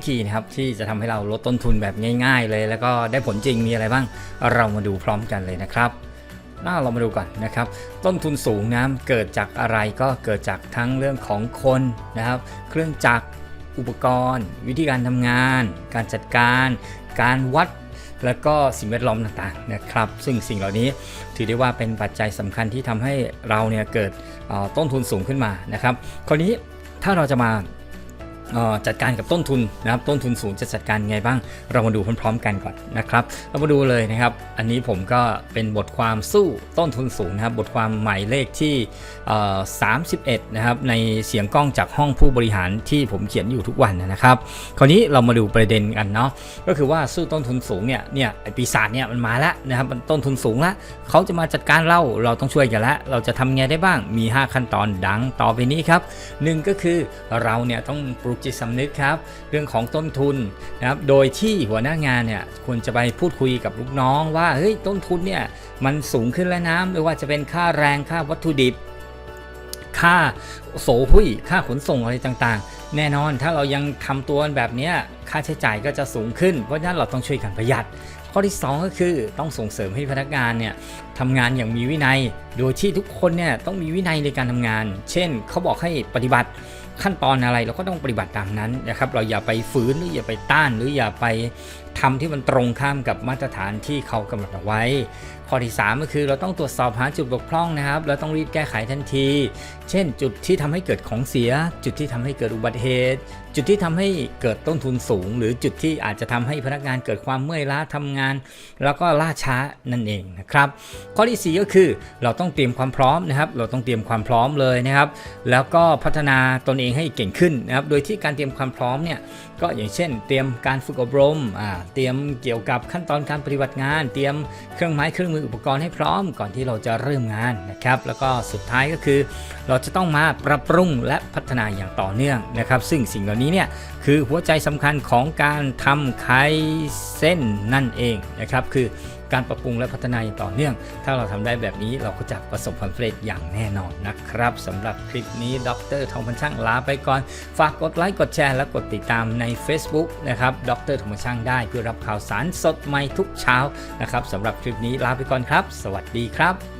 วิธีนะครับที่จะทำให้เราลดต้นทุนแบบง่ายๆ เลย แล้วก็ได้ผลจริงมีอะไรบ้าง เรามาดูพร้อมกันเลยนะครับน่าเรามาดูก่อนนะครับ ต้นทุนสูงนะเกิดจากอะไรก็เกิดจากทั้งเรื่องของคนนะครับ เครื่องจักรอุปกรณ์ วิธีการทำงาน การจัดการ การวัด แล้วก็สิ่งแวดล้อมต่างๆนะครับ ซึ่งสิ่งเหล่านี้ถือได้ว่าเป็นปัจจัยสำคัญที่ทำให้เราเนี่ยเกิดต้นทุนสูงขึ้นมานะครับ คราวนี้ถ้าเราจะมา จัดการกับต้นทุนนะครับต้นทุนสูงจะจัดการไงบ้าง เรามาดูพร้อมๆกันก่อนนะครับ เรามาดูเลยนะครับ อันนี้ผมก็เป็นบทความสู้ต้นทุนสูงนะครับ บทความหมายเลขที่ 31 นะครับ ในเสียงกล้องจากห้องผู้บริหารที่ผมเขียนอยู่ทุกวันนะครับ คราวนี้เรามาดูประเด็นกันเนาะก็คือว่าสู้ต้นทุนสูงเนี่ยเนี่ยปีศาจเนี่ยมันมาแล้วนะครับมันต้นทุนสูงแล้วเขาจะมาจัดการเราเราต้องช่วยกันล้วเราจะทำไงได้บ้างมี 5 ขั้นตอนดังต่อไปนี้ครับหนึ่งก็คือเราเนี่ยต้องปลุกจิตสำนึกครับ เรื่องของต้นทุนนะครับโดยที่หัวหน้างานเนี่ยควรจะไปพูดคุยกับลูกน้องว่าเฮ้ยต้นทุนเนี่ยมันสูงขึ้นแล้วนะไม่ว่าจะเป็นค่าแรงค่าวัตถุดิบ ค่าโสหุยค่าขนส่งอะไรต่างๆ แน่นอนถ้าเรายังทำตัวแบบนี้ค่าใช้จ่ายก็จะสูงขึ้น เพราะฉะนั้นเราต้องช่วยกันประหยัด ข้อที่ 2 ก็คือต้องส่งเสริมให้พนักงานเนี่ยทำงานอย่างมีวินัย โดยที่ทุกคนเนี่ยต้องมีวินัยในการทำงาน เช่น เขาบอกให้ปฏิบัติขั้นตอนอะไรเราก็ต้องปฏิบัติตามนั้นนะครับ เราอย่าไปฝืนหรืออย่าไปต้านหรืออย่าไป ทำที่มันตรงข้ามกับมาตรฐานที่เขากำหนดเอาไว้ ข้อที่ 3 ก็คือเราต้องตรวจสอบหาจุดบกพร่องนะครับ เราต้องรีบแก้ไขทันที เช่น จุดที่ทำให้เกิดของเสีย จุดที่ทำให้เกิดอุบัติเหตุ จุดที่ทำให้เกิดต้นทุนสูง หรือจุดที่อาจจะทำให้พนักงานเกิดความเมื่อยล้าทำงาน แล้วก็ล่าช้านั่นเองนะครับ ข้อที่ 4 ก็คือเราต้องเตรียมความพร้อมนะครับ เราต้องเตรียมความพร้อมเลยนะครับ แล้วก็พัฒนาตนเองให้เก่งขึ้นนะครับ โดยที่การเตรียมความพร้อมเนี่ยก็อย่างเช่น เตรียมการฝึกอบรมอ่าเตรียมเกี่ยวกับขั้นตอนการปฏิบัติงาน เตรียมเครื่องไม้เครื่องมืออุปกรณ์ให้พร้อมก่อนที่เราจะเริ่มงานนะครับ แล้วก็สุดท้ายก็คือ เราจะต้องมาปรับปรุงและพัฒนาอย่างต่อเนื่องนะครับ ซึ่งสิ่งเหล่านี้เนี่ยคือหัวใจสำคัญของการทำไคเส้นนั่นเองนะครับ คือ การปรับปรุงและพัฒนาอย่างต่อเนื่อง ถ้าเราทำได้แบบนี้เราก็จะประสบความสำเร็จอย่างแน่นอนนะครับสำหรับคลิปนี้ดรทองพันช่างลาไปก่อน ฝากกดไลค์กดแชร์และกดติดตามใน Facebook นะครับดรทองพันช่างได้เพื่อรับข่าวสารสดใหม่ทุกเช้านะครับสำหรับคลิปนี้ลาไปก่อนครับ สวัสดีครับ